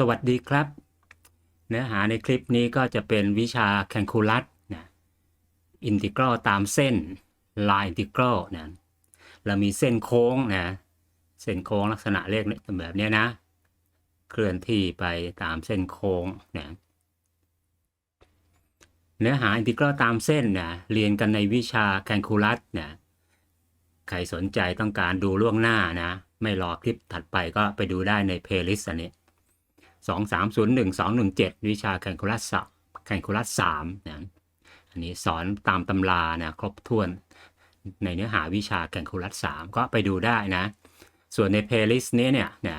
สวัสดีครับ เนื้อหาในคลิปนี้ก็จะเป็นวิชาแคลคูลัสนะอินทิกรัลตามเส้นลายอินทิกรัลนะเรามีเส้นโค้งนะเส้นโค้งลักษณะเลขแบบเนี้ยนะ เคลื่อนที่ไปตามเส้นโค้งนะเนื้อหาอินทิกรัลตามเส้นนะเรียนกันในวิชาแคลคูลัสนะใครสนใจต้องการดูล่วงหน้านะ ไม่รอคลิปถัดไปก็ไปดูได้ในเพลย์ลิสต์อันนี้ สองสามศูนย์หนึ่งสองหนึ่งเจ็ดวิชาแคลคูลัสสับแคลคูลัสสามนะอันนี้สอนตามตำรานะครบถ้วนในเนื้อหาวิชาแคลคูลัสสามก็ไปดูได้นะ ส่วนในเพลย์ลิสต์นี้เนี่ยนะ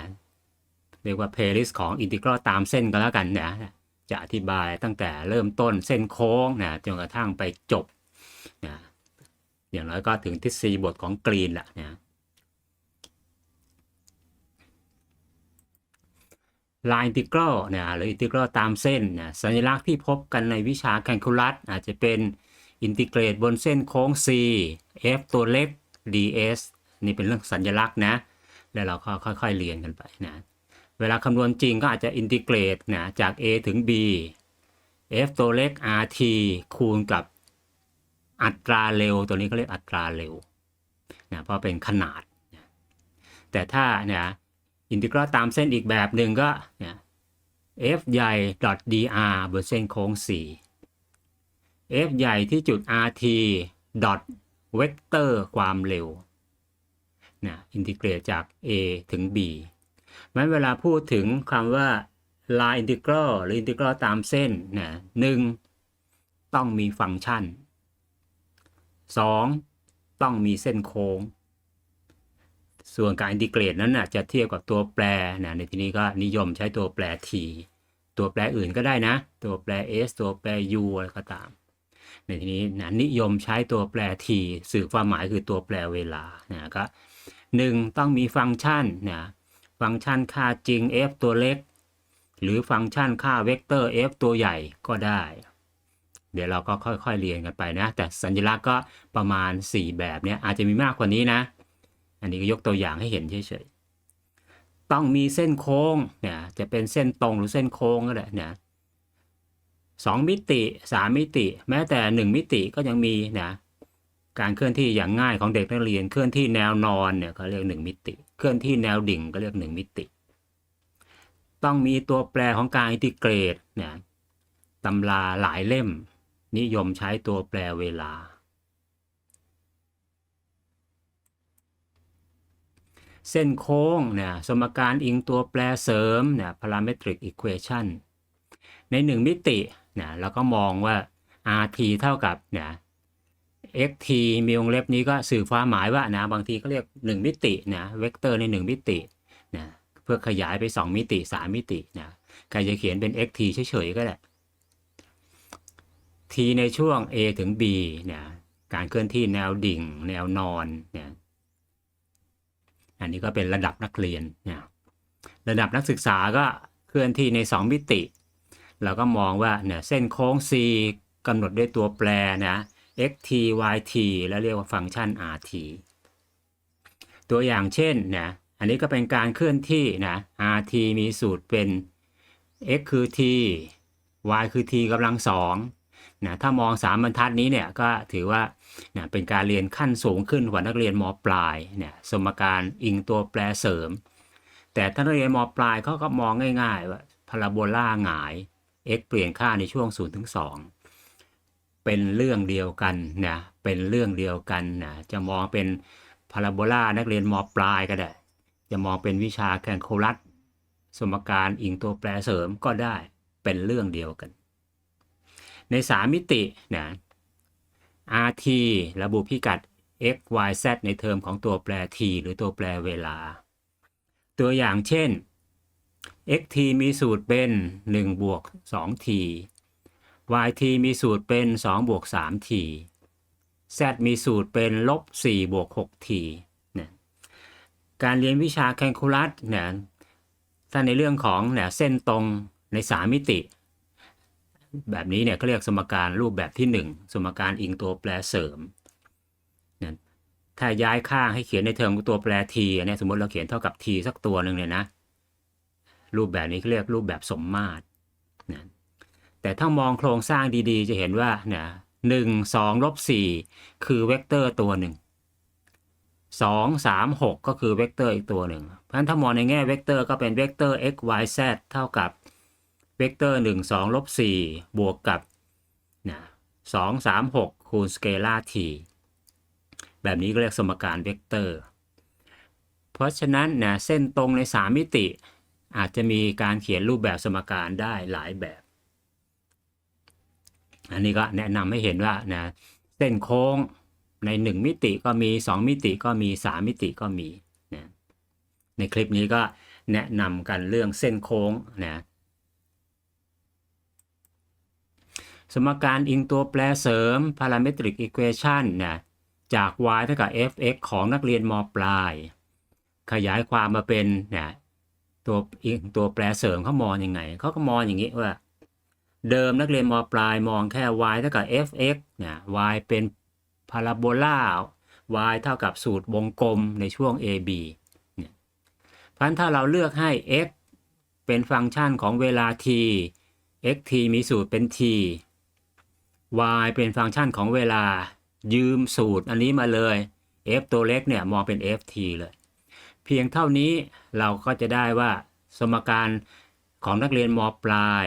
เรียกว่าเพลย์ลิสต์ของอินทิกรัลตามเส้นก็แล้วกันนะจะอธิบายตั้งแต่เริ่มต้นเส้นโค้งนะจนกระทั่งไปจบนะอย่างน้อยก็ถึงทฤษฎีบทของกรีนแหละนะ ลายอินทิกรัลเนี่ยหรืออินทิกรัลตามเส้นเนี่ยสัญลักษณ์ที่พบกันในวิชาแคลคูลัสอาจจะเป็นอินทิเกรตบนเส้นโค้ง c f ตัวเล็ก ds นี่เป็นเรื่องสัญลักษณ์นะ แล้วเราก็ค่อยๆเรียนกันไปนะเวลาคำนวณจริงก็อาจจะอินทิเกรตนะจาก a ถึง b f ตัวเล็ก rt คูณกับอัตราเร็ว ตัวนี้เขาเรียกอัตราเร็วนะเพราะเป็นขนาด แต่ถ้าเนี่ย อินทิกรัลตามเส้นอีกแบบหนึ่งก็เนี่ย f ใหญ่ .dr บนเส้นโค้ง 4 f ใหญ่ที่จุด rt ดอทเวกเตอร์ความเร็วนะอินทิเกรตจาก a ถึง b มันเวลาพูดถึงคำว่า line integral หรือ integral ตามเส้นนะหนึ่งต้องมีฟังก์ชัน 2. ต้องมีเส้นโค้ง ส่วนการอินทิเกรตนั้นนะจะเทียบกับตัวแปรนะในที่นี้ก็นิยมใช้ตัวแปร t ตัวแปรอื่นก็ได้นะ ตัวแปร s ตัวแปร u อะไรก็ตาม ในที่นี้นะนิยมใช้ตัวแปร t สื่อความหมายคือตัวแปรเวลานะก็หนึ่งต้องมีฟังก์ชันนะฟังก์ชันค่าจริง f ตัวเล็ก หรือฟังก์ชันค่าเวกเตอร์ f ตัวใหญ่ก็ได้ เดี๋ยวเราก็ค่อยๆเรียนกันไปนะ แต่สัญลักษณ์ก็ประมาณ 4 แบบเนี้ยอาจจะมีมากกว่านี้นะ อันนี้ก็ยกตัวอย่างให้เห็นเฉยๆ ต้องมีเส้นโค้งเนี่ยจะเป็นเส้นตรงหรือเส้นโค้งก็ได้เนี่ยสองมิติสามมิติ แม้แต่หนึ่งมิติก็ยังมีนะการเคลื่อนที่อย่างง่ายของเด็กนักเรียนเคลื่อนที่แนวนอนเนี่ยเขาเรียกหนึ่งมิติ เคลื่อนที่แนวดิ่งก็เรียกหนึ่งมิติ ต้องมีตัวแปรของการอินทิเกรตเนี่ยตำราหลายเล่ม นิยมใช้ตัวแปรเวลา เส้นโค้งเนี่ยสมการอิงตัวแปรเสริมเนี่ย parametric equation ในหนึ่งมิติเนี่ยเราก็มองว่า rt เท่ากับเนี่ย xt มีวงเล็บนี้ก็สื่อความหมายว่านะบางทีก็เรียก 1 มิตินะเวกเตอร์ใน 1 มิตินะเพื่อขยายไป 2 มิติ 3 มิตินะใครจะเขียนเป็น xt เฉยๆก็ได้ t ในช่วง a ถึง b เนี่ยการเคลื่อนที่แนวดิ่ง แนวนอนเนี่ย อันนี้ก็เป็นระดับนักเรียนเนะระดับนักศึกษาก็เคลื่อนที่ใน 2 มิติ เราก็มองว่าเนี่ยเส้นโค้ง c กำหนดด้วยตัวแปรนะ xt yt แล้วเรียกว่าฟังก์ชัน rt ตัวอย่างเช่นนะอันนี้ก็เป็นการเคลื่อนที่นะ rt มีสูตรเป็น x คือ t y คือ t กำลังสอง นะถ้ามองสามบรรทัดนี้เนี่ยก็ถือว่านะเป็นการเรียนขั้นสูงขึ้นกว่านักเรียนมปลายเนี่ยสมการอิงตัวแปรเสริม แต่ถ้านักเรียนมปลายเขาก็มองง่ายๆว่าพาราโบลาหงาย x เปลี่ยนค่าในช่วง0ถึง2เป็นเรื่องเดียวกันนะเป็นเรื่องเดียวกันนะจะมองเป็นพาราโบลานักเรียนมปลายก็ได้ จะมองเป็นวิชาแคลคูลัสสมการอิงตัวแปรเสริมก็ได้เป็นเรื่องเดียวกัน ใน 3 มิตินะ rt ระบุพิกัด x y z ในเทอมของตัวแปร t หรือตัวแปรเวลา ตัวอย่างเช่น xt มีสูตรเป็น 1 บวก 2t yt มีสูตรเป็น 2 บวก 3t z มีสูตรเป็นลบ 4 บวก 6t เนี่ยการเรียนวิชาแคลคูลัสเนี่ยถ้าในเรื่องของเนี่ยเส้นตรงใน 3 มิติ แบบนี้เนี่ยเขาเรียกสมการรูปแบบที่ 1 สมการอิงตัวแปรเสริมเนี่ยถ้าย้ายข้างให้เขียนในเทอมตัวแปร t เนี่ยสมมติเราเขียนเท่ากับ t สักตัวหนึ่งเนี่ยนะ รูปแบบนี้เขาเรียกรูปแบบสมมาตรนะแต่ถ้ามองโครงสร้างดีๆ จะเห็นว่าเนี่ยหนึ่งสองลบสี่คือเวกเตอร์ตัวหนึ่งสองสามหกก็คือเวกเตอร์อีกตัวหนึ่งเพราะฉะนั้นถ้ามองในแง่เวกเตอร์ก็เป็นเวกเตอร์ x y z เท่ากับ เวกเตอร์หนึ่งสองลบสี่บวกกับนะสองสามหกคูณสเกลาร์ t แบบนี้ก็เรียกสมการเวกเตอร์ เพราะฉะนั้นนะเส้นตรงใน 3 มิติ อาจจะมีการเขียนรูปแบบสมการได้หลายแบบ อันนี้ก็แนะนำให้เห็นว่านะเส้นโค้งใน 1 มิติก็มี 2 มิติก็มี 3 มิติก็มีนะในคลิปนี้ก็แนะนำกันเรื่องเส้นโค้งนะ สมการอิงตัวแปรเสริม parametric equation นะจาก y เท่ากับ fx ของนักเรียนมปลาย ขยายความมาเป็นนะตัวอิงตัวแปรเสริมเขามองยังไงเขาก็มองอย่างนี้ว่า เดิมนักเรียนมปลายมองแค่ y เท่ากับ fx นะ y เป็นพาราโบลา y เท่ากับสูตรวงกลมในช่วง ab เนี่ยพันถ้าเราเลือกให้ x เป็นฟังก์ชันของเวลา t xt มีสูตรเป็น t y เป็นฟังก์ชันของเวลายืมสูตรอันนี้มาเลย f ตัวเล็กเนี่ยมองเป็น ft เลย เพียงเท่านี้เราก็จะได้ว่าสมการของนักเรียนมปลาย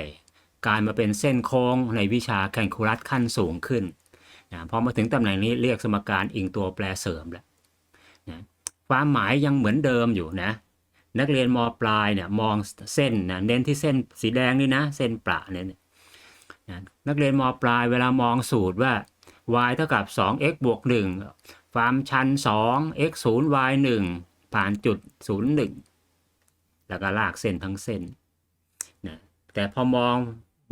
กลายมาเป็นเส้นโค้งในวิชาแคลคูลัสขั้นสูงขึ้นนะพอมาถึงตำแหน่งนี้เรียกสมการอิงตัวแปรเสริมแล้วนะความหมายยังเหมือนเดิมอยู่นะ นักเรียนมปลายเนี่ยมองเส้นนะเน้นที่เส้นสีแดงนี่นะ เส้นประเนี่ย นะนักเรียนมปลายเวลามองสูตรว่า y เท่ากับ 2x บวก 1 ความชัน 2 x 0 y 1 ผ่านจุด 01 แล้วก็ลากเส้นทั้งเส้นนะแต่พอมอง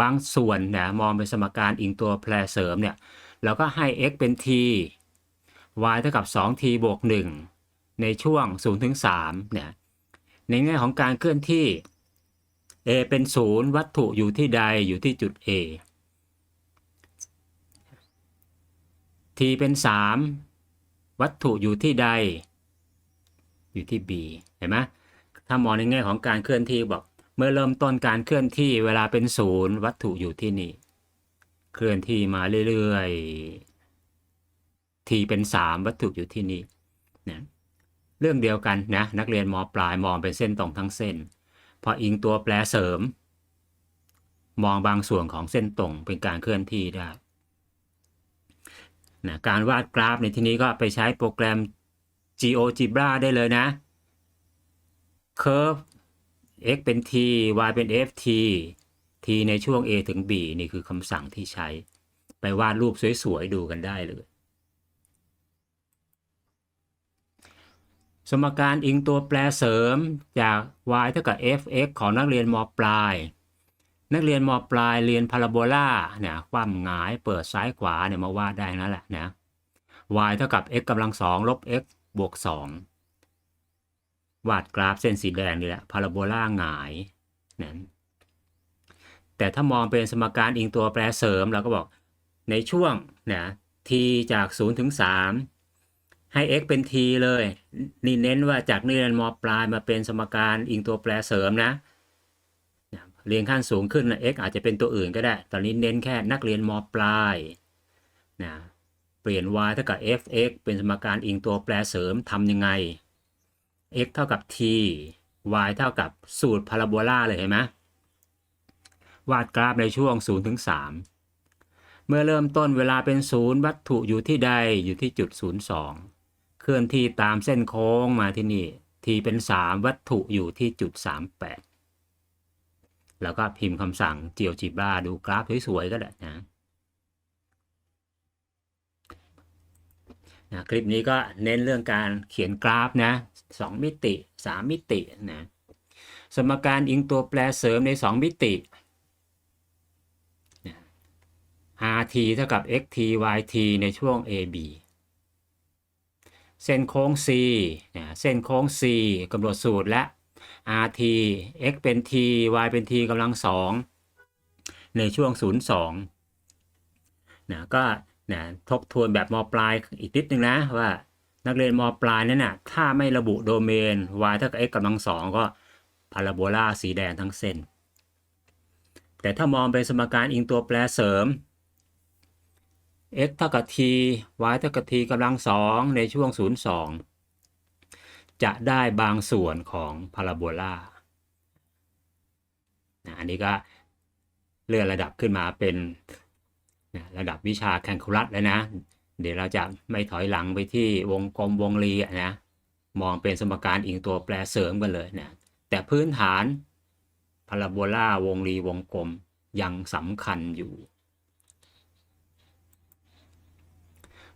บางส่วนนะมองเป็นสมการอิงตัวแปรเสริมเนี่ยเราก็ให้ x เป็น t y เท่ากับ 2t บวก 1 ในช่วง0ถึง3เนี่ยในแง่ของการเคลื่อนที่ a เป็น0วัตถุอยู่ที่ใดอยู่ที่จุด a t เป็น 3 วัตถุอยู่ที่ใด อยู่ที่ b เห็นไหมถ้ามองในแง่ของการเคลื่อนที่บอก เมื่อเริ่มต้นการเคลื่อนที่เวลาเป็นศูนย์วัตถุอยู่ที่นี่ เคลื่อนที่มาเรื่อยๆ t เป็น 3 วัตถุอยู่ที่นี่เนะเรื่องเดียวกันนะนักเรียนมปลายมองเป็นเส้นตรงทั้งเส้น พออิงตัวแปรเสริม มองบางส่วนของเส้นตรงเป็นการเคลื่อนที่ได้นะการวาดกราฟในที่นี้ก็ไปใช้โปรแกรม GeoGebra ได้เลยนะ curve x เป็น t y เป็น ft t ในช่วง a ถึง b นี่คือคำสั่งที่ใช้ ไปวาดรูปสวยๆ ดูกันได้เลย สมการอิงตัวแปรเสริมจาก y เท่ากับ fx ของนักเรียนมปลาย นักเรียนมปลายเรียนพาราโบลาเนี่ยความหงายเปิดซ้ายขวาเนี่ยมาวาดได้นั่นแหละนะ y เท่ากับ x กำลังสองลบ x บวก 2 วาดกราฟเส้นสีแดงนี่แหละพาราโบลาหงายนั้นแต่ถ้ามองเป็นสมการอิงตัวแปรเสริมเราก็บอกในช่วงนะ t จาก 0 ถึง 3 ให้ x เป็น t เลย นี่เน้นว่าจากนี่เรียนมปลายมาเป็นสมการอิงตัวแปรเสริมนะเรียนขั้นสูงขึ้นนะ x อาจจะเป็นตัวอื่นก็ได้ ตอนนี้เน้นแค่นักเรียนมปลายนะเปลี่ยน y เท่ากับ f(x) เป็นสมการอิงตัวแปรเสริมทำยังไง x เท่ากับ t y เท่ากับสูตรพาราโบลาเลยเห็นไหมวาดกราฟในช่วง0ถึง3เมื่อเริ่มต้นเวลาเป็น 0 วัตถุอยู่ที่ใดอยู่ที่จุด 02 เคลื่อนที่ตามเส้นโค้งมาที่นี่ t เป็น 3 วัตถุอยู่ที่จุด 38 แล้วก็พิมพ์คำสั่ง GeoGebra ดูกราฟสวยๆก็ได้นะนะคลิปนี้ก็เน้นเรื่องการเขียนกราฟนะสองมิติ 3 มิตินะสมการอิงตัวแปรเสริมใน 2 มิตินะ rt เท่ากับ xt yt ในช่วง ab เส้นโค้ง c นะเส้นโค้ง c กำหนดสูตรและ rt x เป็น t y เป็น t กำลังสองในช่วง 02นะก็นะทบทวนแบบมปลายอีกนิดนึงนะว่านักเรียนมปลายนั้นนะ่ะถ้าไม่ระบุโดเมน y เท่ากับ x กำลังสองก็พาราโบลาสีแดงทั้งเส้น แต่ถ้ามองเป็นสมการอิงตัวแปรเสริม x เท่ากับ t y เท่ากับ t กำลังสองในช่วง 02 จะได้บางส่วนของพาราโบลานะอันนี้ก็เลื่อนระดับขึ้นมาเป็นนะระดับวิชาแคลคูลัสแล้วนะ เดี๋ยวเราจะไม่ถอยหลังไปที่วงกลมวงรีนะ มองเป็นสมการอิงตัวแปรเสริมกันเลยนะแต่พื้นฐานพาราโบลาวงรีวงกลมยังสำคัญอยู่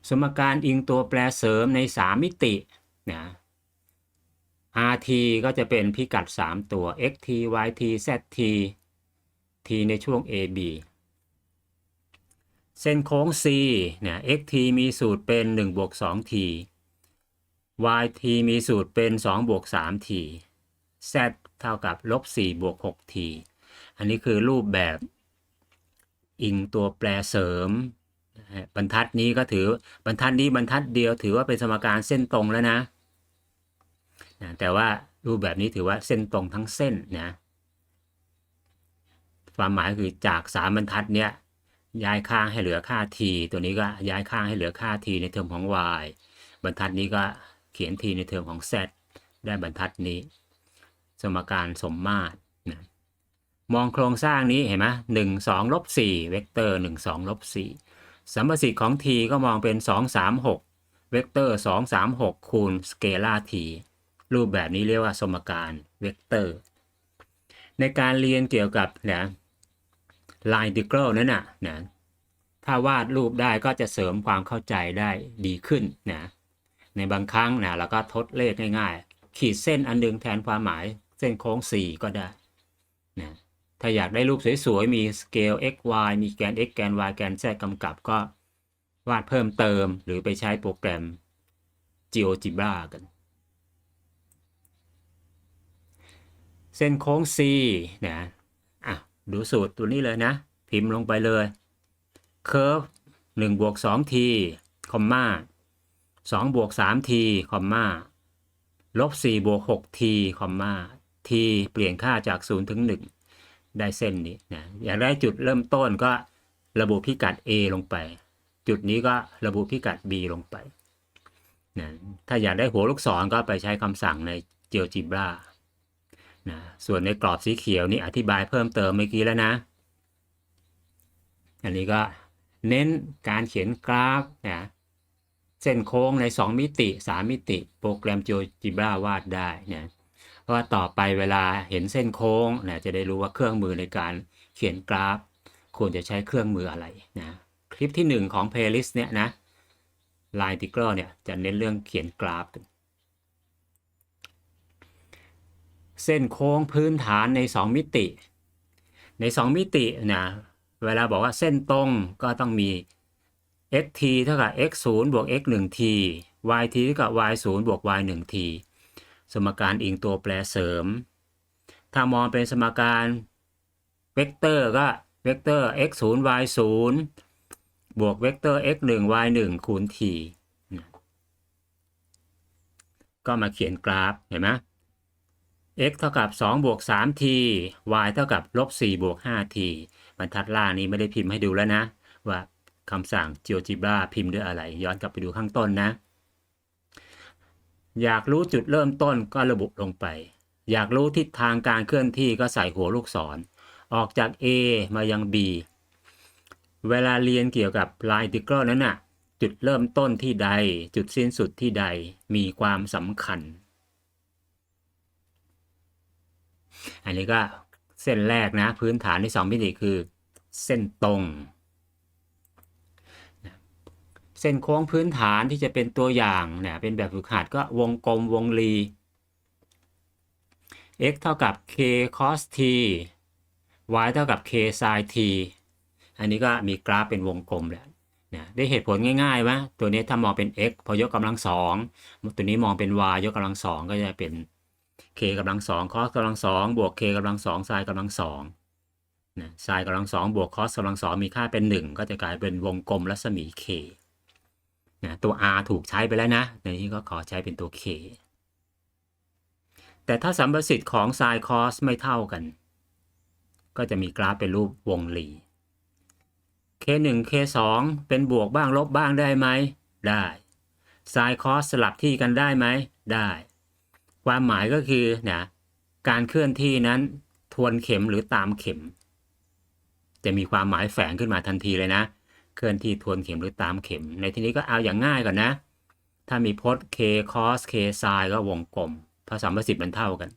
สมการอิงตัวแปรเสริมใน 3 มิตินะ rt ก็จะเป็นพิกัด 3 ตัว xt yt zt t ในช่วง ab เส้นโค้ง c เนี่ย xt มีสูตรเป็น1บวก 2t yt มีสูตรเป็น2บวก 3t z เท่ากับลบ4บวก 6t อันนี้คือรูปแบบอิงตัวแปรเสริม บรรทัดนี้ก็ถือบรรทัดนี้บรรทัดเดียวถือว่าเป็นสมการเส้นตรงแล้วนะนะ แต่ว่ารูปแบบนี้ถือว่าเส้นตรงทั้งเส้นนะความหมายคือจากสามบรรทัดเนี้ยย้ายข้างให้เหลือค่า t ตัวนี้ก็ย้ายข้างให้เหลือค่า t ในเทอมของ y บรรทัดนี้ก็เขียน t ในเทอมของ z ได้บรรทัดนี้ สมการสมมาตรนะมองโครงสร้างนี้เห็นไหมหนึ่งสองลบสี่เวกเตอร์หนึ่งสองลบสี่ สัมประสิทธิ์ของ t ก็มองเป็นสองสามหกเวกเตอร์สองสามหกคูณสเกลา t รูปแบบนี้เรียกว่าสมการเวกเตอร์ ในการเรียนเกี่ยวกับนะลายดิเกิลนั้นน่ะนะถ้าวาดรูปได้ก็จะเสริมความเข้าใจได้ดีขึ้นนะในบางครั้งนะเราก็ทดเลขง่ายๆ ขีดเส้นอันหนึงแทนความหมายเส้นโค้ง 4 ก็ได้นะ ถ้าอยากได้รูปสวยๆ มีสเกล x y มีแกน x แกน y แกน z กำกับก็วาดเพิ่มเติมหรือไปใช้โปรแกรม GeoGebra กัน เส้นโค้ง C นะอะดูสูตรตัวนี้เลยนะ พิมพ์ลงไปเลยเคอร์ฟ1บวก 2t คอมมา2บวก 3t คอมมาลบ4บวก 6t คอมมา t เปลี่ยนค่าจาก 0 ถึง 1 ได้เส้นนี้นะอยากได้จุดเริ่มต้นก็ระบุพิกัด a ลงไป จุดนี้ก็ระบุพิกัด b ลงไปนะถ้าอยากได้หัวลูกศรก็ไปใช้คำสั่งใน GeoGebra นะส่วนในกรอบสีเขียวนี่อธิบายเพิ่มเติมเมื่อกี้แล้วนะ อันนี้ก็เน้นการเขียนกราฟนะเส้นโค้งใน 2 มิติ 3 มิติ โปรแกรม GeoGebra วาดได้นะ เพราะว่าต่อไปเวลาเห็นเส้นโค้งนะจะได้รู้ว่าเครื่องมือในการเขียนกราฟ ควรจะใช้เครื่องมืออะไรนะคลิปที่ 1 ของ playlist เนี่ยนะ Line t i g e r เนี่ยจะเน้นเรื่องเขียนกราฟ เส้นโค้งพื้นฐานใน 2 มิติ ใน 2 มิตินะเวลาบอกว่าเส้นตรงก็ต้องมี xt เท่ากับ x 0บวก x 1 t yt เท่ากับ y 0บวก y 1 t สมการอิงตัวแปรเสริม ถ้ามองเป็นสมการเวกเตอร์ก็เวกเตอร์ x 0 y 0บวกเวกเตอร์ x 1 y 1คูณ t ก็มาเขียนกราฟเห็นไหม x เท่ากับ 2 บวก 3t y เท่ากับลบ4บวก 5t บรรทัดล่างนี้ไม่ได้พิมพ์ให้ดูแล้วนะ ว่าคำสั่ง GeoGebra พิมพ์ด้วยอะไร ย้อนกลับไปดูข้างต้นนะ อยากรู้จุดเริ่มต้นก็ระบุลงไป อยากรู้ทิศทางการเคลื่อนที่ก็ใส่หัวลูกศร ออกจาก A มายัง B เวลาเรียนเกี่ยวกับ Line Integral นั้นน่ะ จุดเริ่มต้นที่ใด จุดสิ้นสุดที่ใดมีความสำคัญ อันนี้ก็เส้นแรกนะ พื้นฐานในสองมิติคือ เส้นตรง ส้นโค้งพื้นฐานที่จะเป็นตัวอย่างเนี่ยเป็นแบบฝึกหัดก็วงกลมวงรี x เท่ากับ k cos t y เท่ากับ k sin t อันนี้ก็มีกราฟเป็นวงกลมแหละนะได้เหตุผลง่ายๆว่าตัวนี้ถ้ามองเป็น x พอยกกำลังสองตัวนี้มองเป็น y ยกกำลังสองก็จะเป็น k กำลังสอง cos กำลังสองบวก k กำลังสอง sin กำลังสองนะ sin กำลังสองบวก cos กำลังสองมีค่าเป็นหนึ่งก็จะกลายเป็นวงกลมรัศมี k นะตัว r ถูกใช้ไปแล้วนะในนี้ก็ขอใช้เป็นตัว k แต่ถ้าสัมประสิทธิ์ของไซน์คอสไม่เท่ากัน ก็จะมีกราฟเป็นรูปวงรี K1 K2 เป็นบวกบ้างลบบ้างได้ไหม ได้ไซน์คอสสลับที่กันได้ไหม ได้ ความหมายก็คือนะการเคลื่อนที่นั้นทวนเข็มหรือตามเข็ม จะมีความหมายแฝงขึ้นมาทันทีเลยนะ เคลื่อนที่ทวนเข็มหรือตามเข็ม ในที่นี้ก็เอาอย่างง่ายก่อนนะ ถ้ามีพจน์ k cos k sin ก็วงกลมเพราะสามประสิทธิ์มันเท่ากัน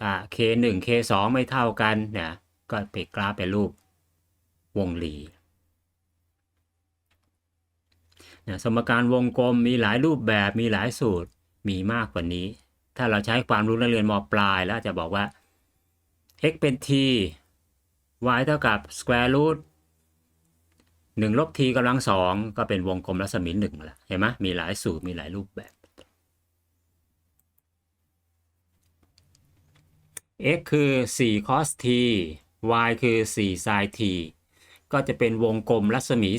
ถ้า k 1 k 2ไม่เท่ากันเนี่ยก็ไปกราฟเป็นรูปวงรีนะสมการวงกลมมีหลายรูปแบบมีหลายสูตรมีมากกว่านี้ ถ้าเราใช้ความรู้นักเรียนมปลายแล้วจะบอกว่า x เป็น t y เท่ากับ square root หนึ่งลบ t กำลังสองก็เป็นวงกลมรัศมีหนึ่งละเห็นไหมมีหลายสูตรมีหลายรูปแบบ x คือ4 cos t y คือ4 sin t ก็จะเป็นวงกลมรัศมี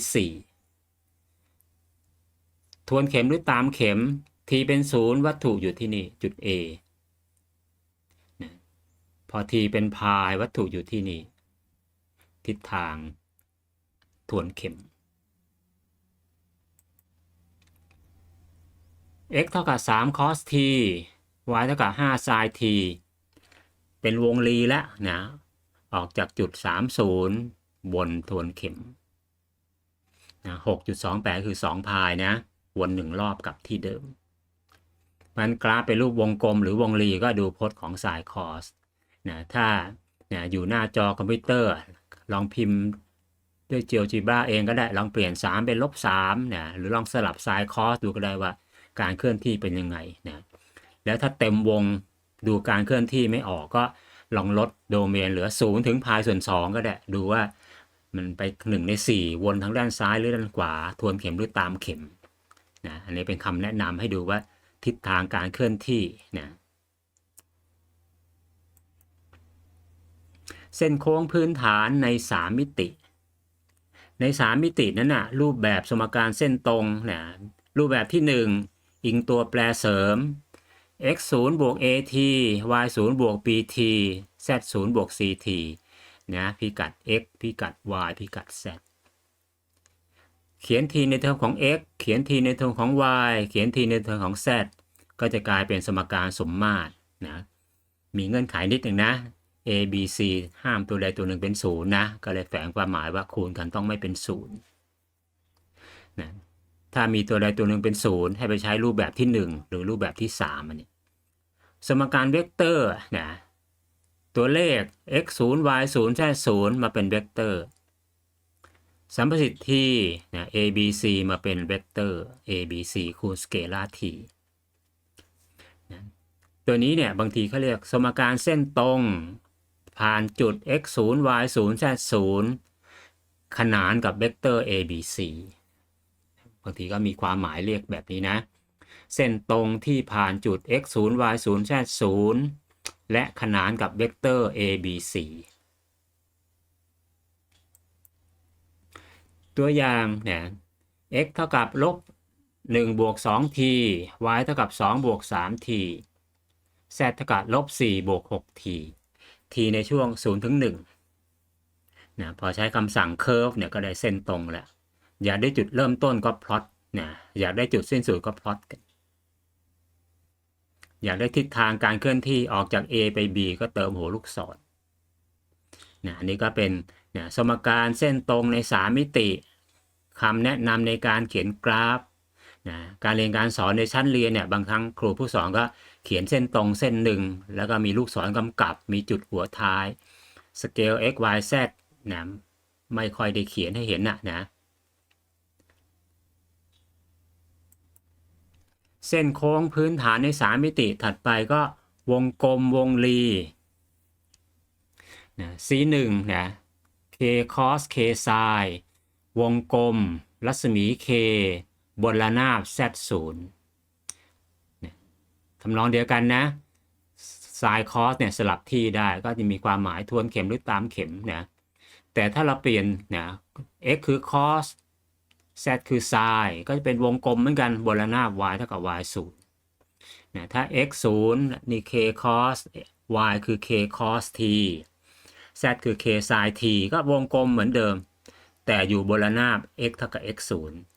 4 ทวนเข็มหรือตามเข็ม t เป็นศูนย์วัตถุอยู่ที่นี่จุด A พอ t เป็นพายวัตถุอยู่ที่นี่ ทิศทาง ทวนเข็ม x เท่ากับ3 cos t y เท่ากับ5 sin t เป็นวงรีแล้วนะ ออกจากจุด 30บนทวนเข็มนะ6.28 คือ 2 พายนะ วนหนึ่งรอบกับที่เดิมมันกราฟเป็นรูปวงกลมหรือวงรีก็ดูพจน์ของสายคอสนะถ้านะอยู่หน้าจอคอมพิวเตอร์ ลองพิมพ์ ด้วย GeoGebra เองก็ได้ลองเปลี่ยน 3 เป็นลบ3นะหรือลองสลับไซน์คอสดูก็ได้ว่าการเคลื่อนที่เป็นยังไงนะแล้วถ้าเต็มวงดูการเคลื่อนที่ไม่ออกก็ลองลดโดเมนเหลือ 0 ถึงพายส่วน 2 ก็ได้ดูว่ามันไป 1 ใน 4 วนทั้งด้านซ้ายหรือด้านขวา ทวนเข็มหรือตามเข็มนะอันนี้เป็นคำแนะนำให้ดูว่าทิศทางการเคลื่อนที่นะเส้นโค้งพื้นฐานใน 3 มิติ ใน 3 มิตินั้นนะรูปแบบสมการเส้นตรงนะรูปแบบที่ 1 อิงตัวแปรเสริม x 0บวก at y 0บวก bt z 0บวก ct นะพิกัด x พิกัด y พิกัด z เขียน t ในเทอมของ x เขียน t ในเทอมของ y เขียน t ในเทอมของ z ก็จะกลายเป็นสมการสมมาตรนะมีเงื่อนไขนิดหนึ่งนะ a b c ห้ามตัวใดตัวหนึ่งเป็นศูนย์นะ ก็เลยแฝงความหมายว่าคูณกันต้องไม่เป็นศูนย์นะถ้ามีตัวใดตัวหนึ่งเป็นศูนย์ให้ไปใช้รูปแบบที่ 1 หรือรูปแบบที่3อันนี้สมการเวกเตอร์นะตัวเลข x 0 y 0 z 0มาเป็นเวกเตอร์ สัมประสิทธิ์ที่นะ a b c มาเป็นเวกเตอร์ a b c คูณสเกลาร์ t นะตัวนี้เนี่ยบางทีเขาเรียกสมการเส้นตรง ผ่านจุด x 0 y 0 z 0ขนานกับเวกเตอร์ a b c บางทีก็มีความหมายเรียกแบบนี้นะ เส้นตรงที่ผ่านจุด x 0 y 0 z 0และขนานกับเวกเตอร์ a b c ตัวอย่างเนี่ย x เท่ากับลบ1บวก 2t y เท่ากับ 2 บวก 3t z เท่ากับลบ4บวก 6t t ในช่วง0ถึง1นะพอใช้คำสั่ง curve เนี่ยก็ได้เส้นตรงแล้ว อยากได้จุดเริ่มต้นก็พลอตนะอยากได้จุดสิ้นสุดก็พลอตกันอยากได้ทิศทางการเคลื่อนที่ออกจาก A ไป B ก็เติมหัวลูกศรนะอันนี้ก็เป็นนะสมการเส้นตรงใน 3 มิติคำแนะนำในการเขียนกราฟ นะการเรียนการสอนในชั้นเรียนเนี่ยบางครั้งครูผู้สอนก็เขียนเส้นตรงเส้นหนึ่ง แล้วก็มีลูกศรกำกับ มีจุดหัวท้ายสเกล x y z นะไม่ค่อยได้เขียนให้เห็นนะนะ เส้นโค้งพื้นฐานใน3มิติถัดไปก็วงกลมวงรีนะ C1 นะ K cos K sin วงกลม รัศมี K บนระนาบ Z0 นะทำนองเดียวกันนะ sin cos เนี่ยสลับที่ได้ก็จะมีความหมายทวนเข็มหรือตามเข็มนะแต่ถ้าเราเปลี่ยนนะ x คือ cos z คือ sin ก็จะเป็นวงกลมเหมือนกันบนระนาบ y เท่ากับ y 0นะถ้า x 0นี่ k cos y คือ k cos t z คือ k sin t ก็วงกลมเหมือนเดิม แต่อยู่บนระนาบ x เท่ากับ x 0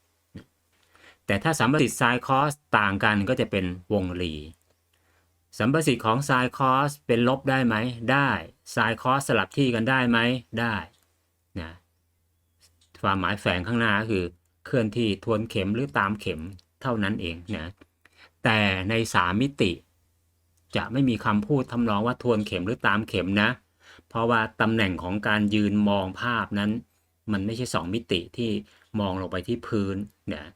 แต่ถ้าสัมประสิทธิ์ sin cos ต่างกันก็จะเป็นวงรี สัมประสิทธิ์ของ sin cos เป็นลบได้ไหม ได้ sin cos สลับที่กันได้ไหมได้นะความหมายแฝงข้างหน้าคือเคลื่อนที่ทวนเข็มหรือตามเข็มเท่านั้นเองนะแต่ในสามมิติ จะไม่มีคำพูดทำนองว่าทวนเข็มหรือตามเข็มนะ เพราะว่าตำแหน่งของการยืนมองภาพนั้น มันไม่ใช่สองมิติที่มองลงไปที่พื้นเนี่ย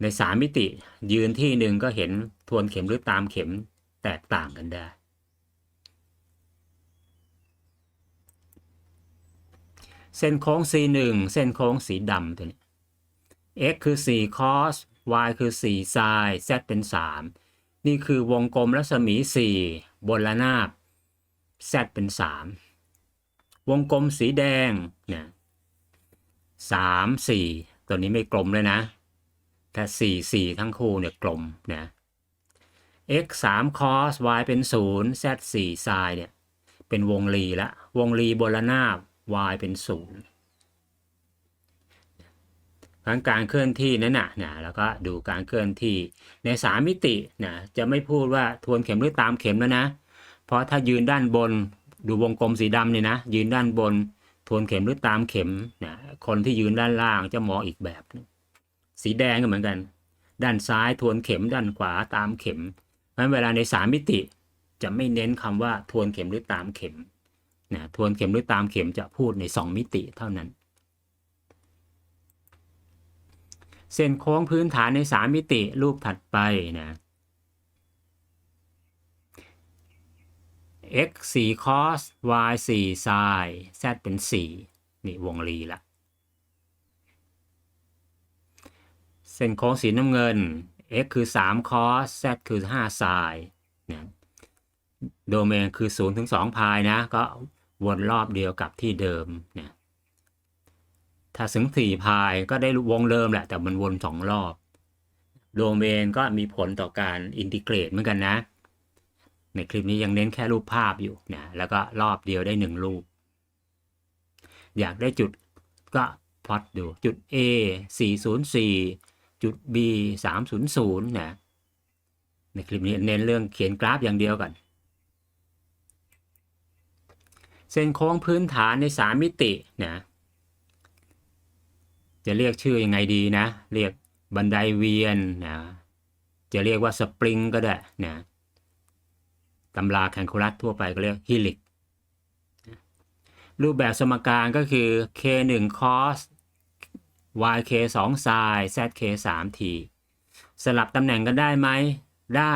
ในสามมิติยืนที่หนึ่งก็เห็นทวนเข็มหรือตามเข็มแตกต่างกันได้ เส้นโค้ง C1 เส้นโค้งสีดำตัวนี้ x คือ 4 cos y คือ 4 sin z เป็น 3 นี่คือวงกลมรัศมี 4 บนระนาบ z เป็น 3 วงกลมสีแดงเนี่ย3 4ตัวนี้ไม่กลมเลยนะ แต่4 4ทั้งคู่เนี่ยกลมนะ x 3 cos y เป็น 0 z 4 sin เนี่ย เป็นวงรีละวงรีบนระนาบ y เป็น 0ทั้งการเคลื่อนที่นั้นนะนะแล้วก็ดูการเคลื่อนที่ในสามมิตินะจะไม่พูดว่าทวนเข็มหรือตามเข็มแล้วนะ เพราะถ้ายืนด้านบนดูวงกลมสีดำเนี่ยนะ ยืนด้านบน ทวนเข็มหรือตามเข็มนะคนที่ยืนด้านล่างจะมองอีกแบบนึง สีแดงก็เหมือนกัน ด้านซ้ายทวนเข็มด้านขวาตามเข็ม เพราะเวลาในสามมิติจะไม่เน้นคำว่าทวนเข็มหรือตามเข็มนะทวนเข็มหรือตามเข็มจะพูดในสองมิติเท่านั้น เส้นโค้งพื้นฐานในสามมิติรูปถัดไปนะ x 4 cos y 4 sin z เป็น 4 นี่วงรีละ เส้นโค้งสีน้ำเงิน x คือ3 cos z คือ5 sin นะโดเมนคือ0ถึง2พายนะ ก็วนรอบเดียวกับที่เดิมนะถ้าถึง 4 พายก็ได้วงเดิมแหละ แต่มันวน 2 รอบ โดเมนก็มีผลต่อการอินทิเกรตเหมือนกันนะ ในคลิปนี้ยังเน้นแค่รูปภาพอยู่นะแล้วก็รอบเดียวได้หนึ่งรูป อยากได้จุดก็พลอตดูจุด A 404 จุด B 300นะในคลิปนี้เน้นเรื่องเขียนกราฟอย่างเดียวก่อนเส้นโค้งพื้นฐานใน 3 มิตินะจะเรียกชื่อยังไงดีนะ เรียกบันไดเวียนนะจะเรียกว่าสปริงก็ได้นะตำราแคนคูลัสทั่วไปก็เรียกฮิลิกรูปแบบสมการก็คือ k 1 cos yk 2 sin zk 3 t สลับตำแหน่งกันได้ไหม ได้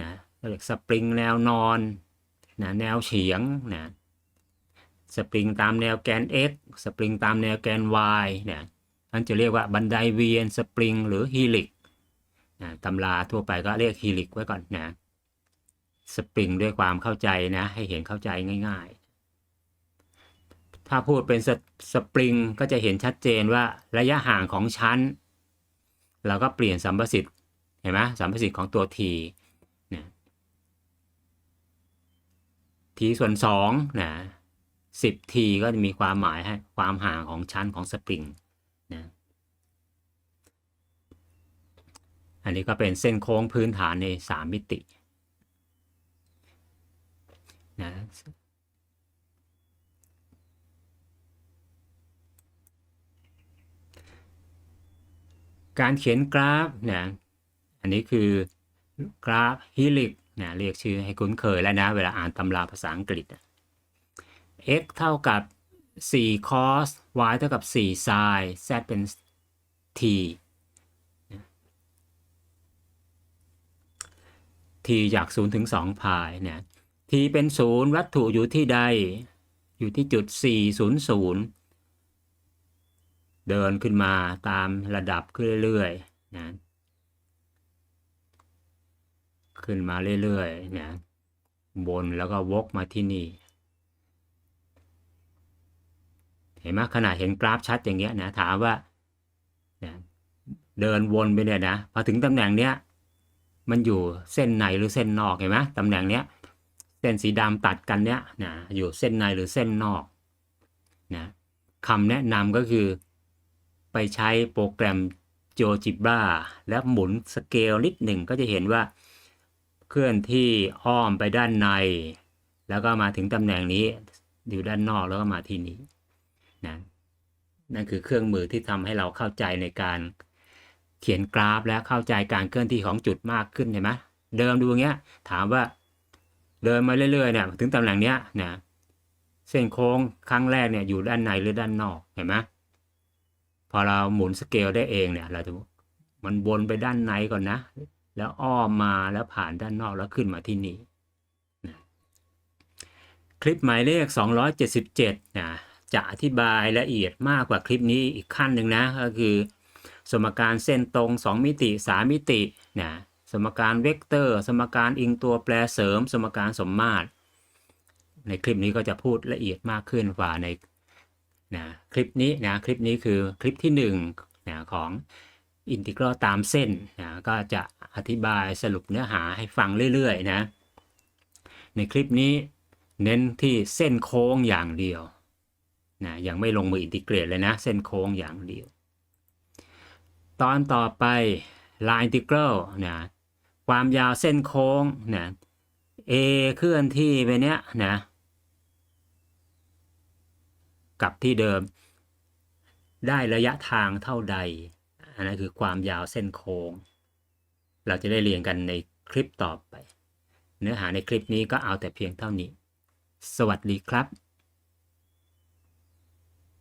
นะเรียกสปริงแนวนอนนะแนวเฉียงนะสปริงตามแนวแกน x สปริงตามแนวแกน y นะอันจะเรียกว่าบันไดเวียนสปริงหรือฮีลิกนะตำราทั่วไปก็เรียกฮีลิกไว้ก่อนนะสปริงด้วยความเข้าใจนะ ให้เห็นเข้าใจง่าย ๆ ถ้าพูดเป็นสปริงก็จะเห็นชัดเจนว่าระยะห่างของชั้น เราก็เปลี่ยนสัมประสิทธิ์เห็นไหมสัมประสิทธิ์ของตัว t นะ t ส่วน2นะ 10 t ก็จะมีความหมายให้ความห่างของชั้นของสปริงนะอันนี้ก็เป็นเส้นโค้งพื้นฐานใน 3 มิตินะ การเขียนกราฟนะอันนี้คือกราฟฮิลิกนะเรียกชื่อให้คุ้นเคยแล้วนะ เวลาอ่านตำราภาษาอังกฤษ x เท่ากับ 4 cos y เท่ากับ 4 sin z เป็น t t จาก 0 ถึง 2 พายเนี่ย t เป็น 0 วัตถุอยู่ที่ใด อยู่ที่จุด 400 เดินขึ้นมาตามระดับขึ้นเรื่อยๆนะขึ้นมาเรื่อยๆนะบนแล้วก็วกมาที่นี่ เห็นไหมขนาดเห็นกราฟชัดอย่างเงี้ยนะถามว่านะเดินวนไปเนี่ยนะพอถึงตำแหน่งเนี้ยมันอยู่เส้นในหรือเส้นนอกเห็นไหมตำแหน่งเนี้ยเส้นสีดำตัดกันเนี้ยนะอยู่เส้นในหรือเส้นนอกนะคำแนะนำก็คือ ไปใช้โปรแกรม GeoGebra แล้วหมุนสเกลนิดหนึ่งก็จะเห็นว่าเคลื่อนที่อ้อมไปด้านใน แล้วก็มาถึงตำแหน่งนี้อยู่ด้านนอกแล้วก็มาที่นี้นะนั่นคือเครื่องมือที่ทำให้เราเข้าใจในการเขียนกราฟและเข้าใจการเคลื่อนที่ของจุดมากขึ้นเห็นไหมเดิมดูอย่างเงี้ยถามว่าเดินมาเรื่อยๆเนี่ยถึงตำแหน่งเนี้ยนะเส้นโค้งครั้งแรกเนี่ยอยู่ด้านในหรือด้านนอกเห็นไหม พอเราหมุนสเกลได้เองเนี่ย เราจะมันวนไปด้านในก่อนนะ แล้วอ้อมมาแล้วผ่านด้านนอกแล้วขึ้นมาที่นี่นะคลิปหมายเลข 277นะจะอธิบายละเอียดมากกว่าคลิปนี้อีกขั้นหนึ่งนะ ก็คือ สมการเส้นตรง 2 มิติ 3 มิตินะสมการเวกเตอร์ สมการอิงตัวแปรเสริม สมการสมมาตร ในคลิปนี้ก็จะพูดละเอียดมากขึ้นกว่าใน นะคลิปนี้นะคลิปนี้คือคลิปที่1นะของอินทิกรัลตามเส้นนะก็จะอธิบายสรุปเนื้อหาให้ฟังเรื่อยๆนะในคลิปนี้เน้นที่เส้นโค้งอย่างเดียวนะยังไม่ลงมืออินทิเกรตเลยนะ เส้นโค้งอย่างเดียว ตอนต่อไป line integral นะความยาวเส้นโค้งนะ a เคลื่อนที่ไปเนี้ยนะ กลับที่เดิม ได้ระยะทางเท่าใด อันนั้นคือความยาวเส้นโค้ง เราจะได้เรียนกันในคลิปต่อไป เนื้อหาในคลิปนี้ก็เอาแต่เพียงเท่านี้ สวัสดีครับ